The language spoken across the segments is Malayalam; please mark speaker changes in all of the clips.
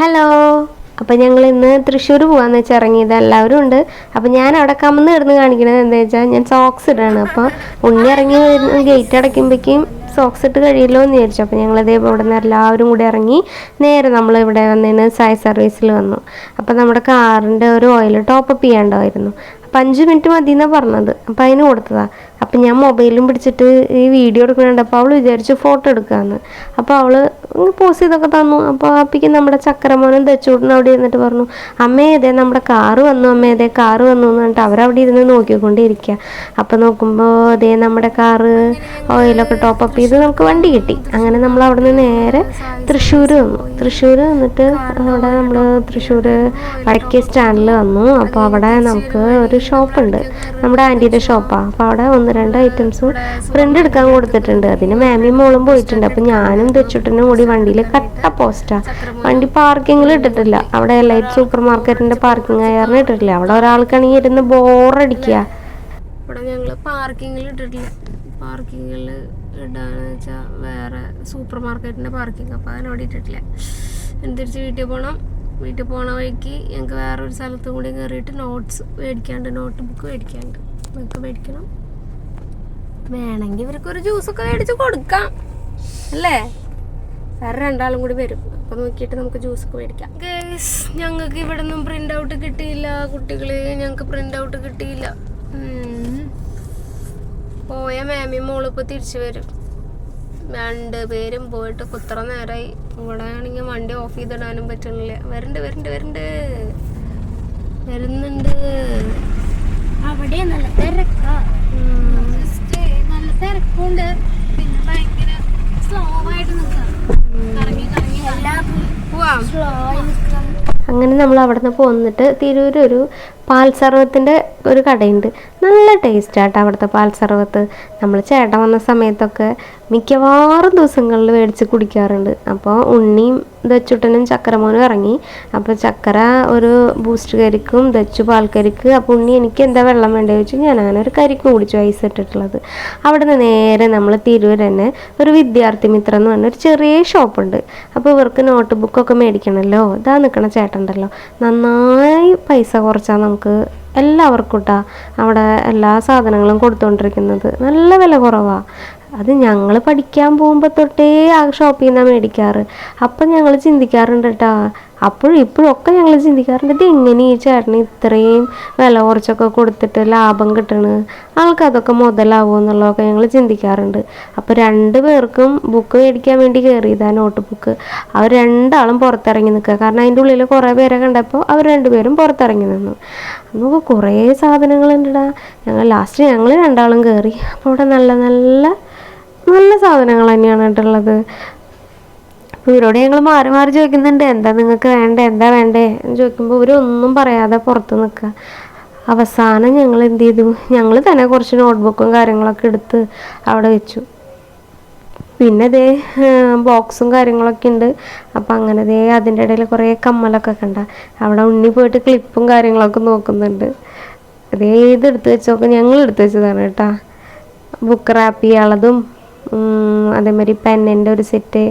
Speaker 1: ഹലോ. അപ്പം ഞങ്ങൾ ഇന്ന് തൃശ്ശൂർ പോകാന്ന് വെച്ചാൽ ഇറങ്ങിയത് എല്ലാവരും ഉണ്ട്. അപ്പം ഞാൻ അവിടെ കമന്ന് കിടന്ന് കാണിക്കണത് എന്താ വെച്ചാൽ ഞാൻ സോക്സ് ഇടാണ്. അപ്പോൾ ഉണ്ണി ഇറങ്ങി വരുന്ന ഗേറ്റ് അടയ്ക്കുമ്പോഴേക്കും സോക്സ് ഇട്ട് കഴിയില്ലോ എന്ന് വിചാരിച്ചു. അപ്പോൾ ഞങ്ങൾ ഇതേ ഇവിടെ നിന്ന് എല്ലാവരും കൂടി ഇറങ്ങി നേരെ നമ്മൾ ഇവിടെ വന്നതിന് സായ് സർവീസിൽ വന്നു. അപ്പോൾ നമ്മുടെ കാറിന്റെ ഒരു ഓയിൽ ടോപ്പപ്പ് ചെയ്യാണ്ടായിരുന്നു അപ്പം അഞ്ച് മിനിറ്റ് മതി എന്നാണ് പറഞ്ഞത്. അപ്പം അതിന് കൊടുത്തതാ. അപ്പം ഞാൻ മൊബൈലും പിടിച്ചിട്ട് ഈ വീഡിയോ എടുക്കുന്നുണ്ട് അപ്പോൾ അവൾ വിചാരിച്ചു ഫോട്ടോ എടുക്കാമെന്ന് അപ്പോൾ അവൾ പോസ് ചെയ്തൊക്കെ തന്നു. അപ്പോൾ അപ്പിക്ക് നമ്മുടെ ചക്കരമോനും തെച്ചൂട്ടിനും അവിടെ ഇരുന്നിട്ട് പറഞ്ഞു അമ്മേ നമ്മുടെ കാറ് വന്നു അമ്മേ കാറ് വന്നു എന്ന് പറഞ്ഞിട്ട് അവരവിടെ ഇരുന്ന് നോക്കിക്കൊണ്ടിരിക്കുക അപ്പോൾ നോക്കുമ്പോൾ ഇതേ നമ്മുടെ കാറ് ഓയിലൊക്കെ ടോപ്പപ്പ് ചെയ്ത് നമുക്ക് വണ്ടി കിട്ടി. അങ്ങനെ നമ്മൾ അവിടെ നിന്ന് നേരെ തൃശ്ശൂർ വന്നു. തൃശ്ശൂർ വന്നിട്ട് അവിടെ നമ്മൾ തൃശ്ശൂർ വടക്കേ സ്റ്റാൻഡിൽ വന്നു. അപ്പോൾ അവിടെ നമുക്ക് ഒരു ഷോപ്പുണ്ട്. നമ്മുടെ ആന്റീന്റെ ഷോപ്പാണ് അപ്പോൾ അവിടെ ഒന്ന് രണ്ട് ഐറ്റംസ് ഫ്രണ്ട് എടുക്കാൻ കൊടുത്തിട്ടുണ്ട്. അതിന് മാമിയും മോളും പോയിട്ടുണ്ട്. അപ്പോൾ ഞാനും തെച്ചുട്ടനും കൂടി വണ്ടിയിൽ കട്ട പോസ്റ്റാണ് വണ്ടി പാർക്കിങ്ങിൽ ഇട്ടിട്ടില്ല. അവിടെ ലൈറ്റ് സൂപ്പർ മാർക്കറ്റിന്റെ പാർക്കിംഗ് ആയാറിന് ഇട്ടിട്ടില്ല. അവിടെ ഒരാൾക്കാണെങ്കിൽ ഇരുന്ന് ബോറടിക്കുക ഇവിടെ ഞങ്ങൾ പാർക്കിങ്ങിൽ ഇട്ടിട്ടില്ല. പാർക്കിങ്ങിൽ ഇടാന്ന് വെച്ചാൽ വേറെ സൂപ്പർ മാർക്കറ്റിന്റെ പാർക്കിംഗ് അപ്പോൾ അതിനോട് ഇട്ടിട്ടില്ല. എന്തിരിച്ച് വീട്ടിൽ പോകണം വീട്ടിൽ പോണ വഴിക്ക് ഞങ്ങൾക്ക് വേറൊരു സ്ഥലത്ത് കൂടി കയറിയിട്ട് നോട്ട്സ് മേടിക്കാണ്ട് നോട്ട് ബുക്ക് മേടിക്കാണ്ട്. ബുക്ക് മേടിക്കണം. വേണമെങ്കിൽ ഇവർക്ക് ഒരു ജ്യൂസൊക്കെ മേടിച്ച് കൊടുക്കാം. അല്ലേ? വേറെ രണ്ടാളും കൂടി വരും. അപ്പം നോക്കിയിട്ട് നമുക്ക് ജ്യൂസ് ഒക്കെ മേടിക്കാം. ഗേസ് ഞങ്ങൾക്ക് ഇവിടെ നിന്നും പ്രിന്റ് ഔട്ട് കിട്ടിയില്ല കുട്ടികളെ. ഞങ്ങൾക്ക് പ്രിന്റ് ഔട്ട് കിട്ടിയില്ല. പോയ മാമി മോളിപ്പോൾ തിരിച്ചു വരും. രണ്ട് പേരും പോയിട്ട് കുത്ര നേരമായി ഇവിടെ ആണെങ്കിൽ വണ്ടി ഓഫ് ചെയ്തിടാനും പറ്റുന്നില്ല. വരണ്ട് വരണ്ട് വരണ്ട്. വരുന്നുണ്ട്.
Speaker 2: അവിടെ നല്ല തിരക്കാ. നല്ല തിരക്കുണ്ട്. പിന്നെ ഭയങ്കര സ്ലോ ആയിട്ട് നിൽക്കാം കറങ്ങി കറങ്ങി. എല്ലാം സ്ലോ ആയി നിൽക്കാം
Speaker 1: അങ്ങനെ നമ്മൾ അവിടെ നിന്ന് പോന്നിട്ട് തിരൂർ ഒരു പാൽ സർവത്തിന്റെ ഒരു കടയുണ്ട്. നല്ല ടേസ്റ്റാട്ടോ അവിടുത്തെ പാൽ സർവത്ത്. നമ്മൾ ചേട്ടൻ വന്ന സമയത്തൊക്കെ മിക്കവാറും ദിവസങ്ങളിൽ മേടിച്ച് കുടിക്കാറുണ്ട്. അപ്പോൾ ഉണ്ണിയും ദച്ചുട്ടനും ചക്കരമോനും ഇറങ്ങി. അപ്പോൾ ചക്കര ഒരു ബൂസ്റ്റ് കരിക്കും ദച്ചു പാൽക്കരിക്ക് അപ്പോൾ ഉണ്ണി എനിക്ക് എന്താ വെള്ളം വേണ്ടത് ചോദിച്ചു. ഞാൻ അങ്ങനെ ഒരു കരിക്ക് കുടിച്ചു ഐസ് ഇട്ടിട്ടുള്ളത്. അവിടെ നിന്ന് നേരെ നമ്മൾ തിരൂർ തന്നെ ഒരു വിദ്യാർത്ഥി മിത്രം എന്ന് പറഞ്ഞ ഒരു ചെറിയ ഷോപ്പുണ്ട്. അപ്പോൾ ഇവർക്ക് നോട്ട് ബുക്കൊക്കെ മേടിക്കണമല്ലോ ഇതാ നിൽക്കണ ചേട്ടണ്ടല്ലോ നന്നായി പൈസ കുറച്ചാൽ നമുക്ക് എല്ലാവർക്കും ഇട്ടാ അവിടെ എല്ലാ സാധനങ്ങളും കൊടുത്തുകൊണ്ടിരിക്കുന്നത് നല്ല വില കുറവാണ് അത് ഞങ്ങൾ പഠിക്കാൻ പോകുമ്പോൾ തൊട്ടേ ആ ഷോപ്പിൽ നിന്നാണ് മേടിക്കാറ്. അപ്പം ഞങ്ങൾ ചിന്തിക്കാറുണ്ട് കേട്ടോ അപ്പോഴും ഇപ്പോഴും ഒക്കെ ഞങ്ങൾ ചിന്തിക്കാറുണ്ട്. ഇത് എങ്ങനെ ഈ ചേട്ടന് ഇത്രയും വില കുറച്ചൊക്കെ കൊടുത്തിട്ട് ലാഭം കിട്ടണ്? ആൾക്ക് അതൊക്കെ മുതലാവുമോ എന്നുള്ളതൊക്കെ ഞങ്ങൾ ചിന്തിക്കാറുണ്ട്. അപ്പോൾ രണ്ട് പേർക്കും ബുക്ക് മേടിക്കാൻ വേണ്ടി കയറിയതാണ് നോട്ട് ബുക്ക് അവർ രണ്ടാളും പുറത്തിറങ്ങി നിൽക്കുക കാരണം അതിന്റെ ഉള്ളിൽ കുറേ പേരെ കണ്ടപ്പോൾ അവർ രണ്ടുപേരും പുറത്തിറങ്ങി നിന്നു. നമുക്ക് കുറേ സാധനങ്ങളുണ്ടാ ഞങ്ങൾ ലാസ്റ്റ് ഞങ്ങൾ രണ്ടാളും കയറി അപ്പോൾ അവിടെ നല്ല നല്ല നല്ല സാധനങ്ങൾ തന്നെയാണ് കേട്ടുള്ളത് അപ്പോൾ ഇവരോട് ഞങ്ങൾ മാറി മാറി ചോദിക്കുന്നുണ്ട് എന്താ നിങ്ങൾക്ക് വേണ്ടേ എന്താ വേണ്ടേ എന്ന് ചോദിക്കുമ്പോൾ ഇവരൊന്നും പറയാതെ പുറത്ത് നിൽക്കുക. അവസാനം ഞങ്ങൾ എന്ത് ചെയ്തു? ഞങ്ങൾ തന്നെ കുറച്ച് നോട്ട്ബുക്കും കാര്യങ്ങളൊക്കെ എടുത്ത് അവിടെ വെച്ചു. പിന്നെ ദേ ബോക്സും കാര്യങ്ങളൊക്കെ ഉണ്ട്. അപ്പം അങ്ങനെ ദേ അതിന്റെ ഇടയിൽ കുറേ കമ്മലൊക്കെ കണ്ട. അവിടെ ഉണ്ണി പോയിട്ട് ക്ലിപ്പും കാര്യങ്ങളൊക്കെ നോക്കുന്നുണ്ട്. അതേ ഇത് എടുത്ത് വെച്ചൊക്കെ ഞങ്ങൾ എടുത്ത് വെച്ചതാണ് കേട്ടോ. ബുക്ക് റാപ്പ് ചെയ്യാനുള്ളതും അതേമാതിരി പെന്നിന്റെ ഒരു സെറ്റ്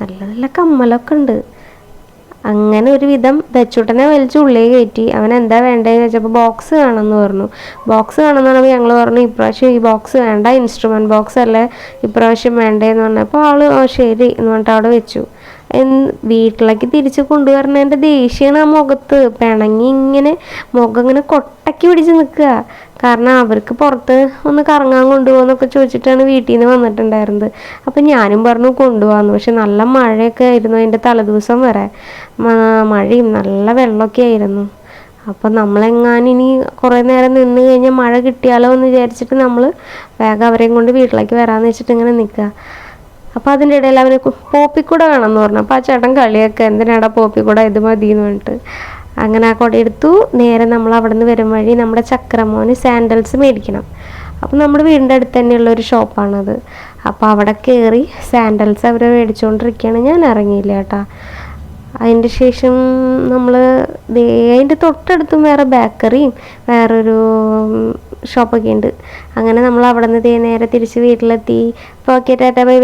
Speaker 1: നല്ല നല്ല കമ്മലൊക്കെ ഉണ്ട്. അങ്ങനെ ഒരു വിധം ദച്ചൂട്ടനെ വലിച്ച് ഉള്ളിൽ കയറ്റി. അവൻ എന്താ വേണ്ടതെന്ന് വെച്ചപ്പോൾ ബോക്സ് വേണമെന്ന് പറഞ്ഞു. ബോക്സ് വേണമെന്ന് പറഞ്ഞപ്പോൾ ഞങ്ങൾ പറഞ്ഞു ഇപ്രാവശ്യം ഈ ബോക്സ് വേണ്ട ഇൻസ്ട്രുമെന്റ് ബോക്സ് അല്ലേ? ഇപ്രാവശ്യം വേണ്ടേന്ന് പറഞ്ഞപ്പോൾ ആൾ "ഓ, ശരി എന്ന് പറഞ്ഞിട്ട് അവിടെ വെച്ചു. വീട്ടിലേക്ക് തിരിച്ച് കൊണ്ടുവരണതിന്റെ ദേഷ്യമാണ് ആ മുഖത്ത്. പിണങ്ങി ഇങ്ങനെ മുഖം ഇങ്ങനെ കൊട്ടക്കി പിടിച്ച് നിൽക്കുക. കാരണം അവർക്ക് പുറത്ത് ഒന്ന് കറങ്ങാൻ കൊണ്ടുപോകുന്നൊക്കെ ചോദിച്ചിട്ടാണ് വീട്ടിൽ നിന്ന് വന്നിട്ടുണ്ടായിരുന്നത്. അപ്പം ഞാനും പറഞ്ഞു കൊണ്ടുപോകാമെന്ന് പക്ഷെ നല്ല മഴയൊക്കെ ആയിരുന്നു അതിന്റെ തലേദിവസം വരെ. മഴയും നല്ല വെള്ളമൊക്കെ ആയിരുന്നു. അപ്പം നമ്മളെങ്ങാനും ഇനി കുറേ നേരം നിന്ന് കഴിഞ്ഞാൽ മഴ കിട്ടിയാലോ എന്ന് വിചാരിച്ചിട്ട് നമ്മൾ വേഗം അവരെയും കൊണ്ട് വീട്ടിലേക്ക് വരാമെന്ന് വെച്ചിട്ട് ഇങ്ങനെ നിൽക്കുക അപ്പോൾ അതിന്റെ ഇടയിൽ അവന് പോപ്പിക്കൂടെ വേണമെന്ന് പറഞ്ഞു. അപ്പോൾ ആ ചേട്ടൻ കളിയൊക്കെ എന്തിനാടാ പോപ്പിക്കൂടെ ഇത് മതി എന്ന് പറഞ്ഞിട്ട്. അങ്ങനെ ആ കുട എടുത്തു. നേരെ നമ്മൾ അവിടെ നിന്ന് വരും വഴി നമ്മുടെ ചക്രമോന് സാൻഡൽസ് മേടിക്കണം. അപ്പം നമ്മുടെ വീടിന്റെ അടുത്ത് തന്നെയുള്ള ഒരു ഷോപ്പാണത് അപ്പോൾ അവിടെ കയറി സാൻഡൽസ് അവർ മേടിച്ചുകൊണ്ടിരിക്കുകയാണ് ഞാൻ ഇറങ്ങിയില്ല കേട്ടോ. അതിന്റെ ശേഷം നമ്മൾ അതിന്റെ തൊട്ടടുത്തും വേറെ ബേക്കറിയും വേറൊരു ഷോപ്പൊക്കെ ഉണ്ട്. അങ്ങനെ നമ്മൾ അവിടെ നിന്ന് നേരെ തിരിച്ച് വീട്ടിലെത്തി. അപ്പോൾ ഓക്കെ ടാറ്റ ബൈ.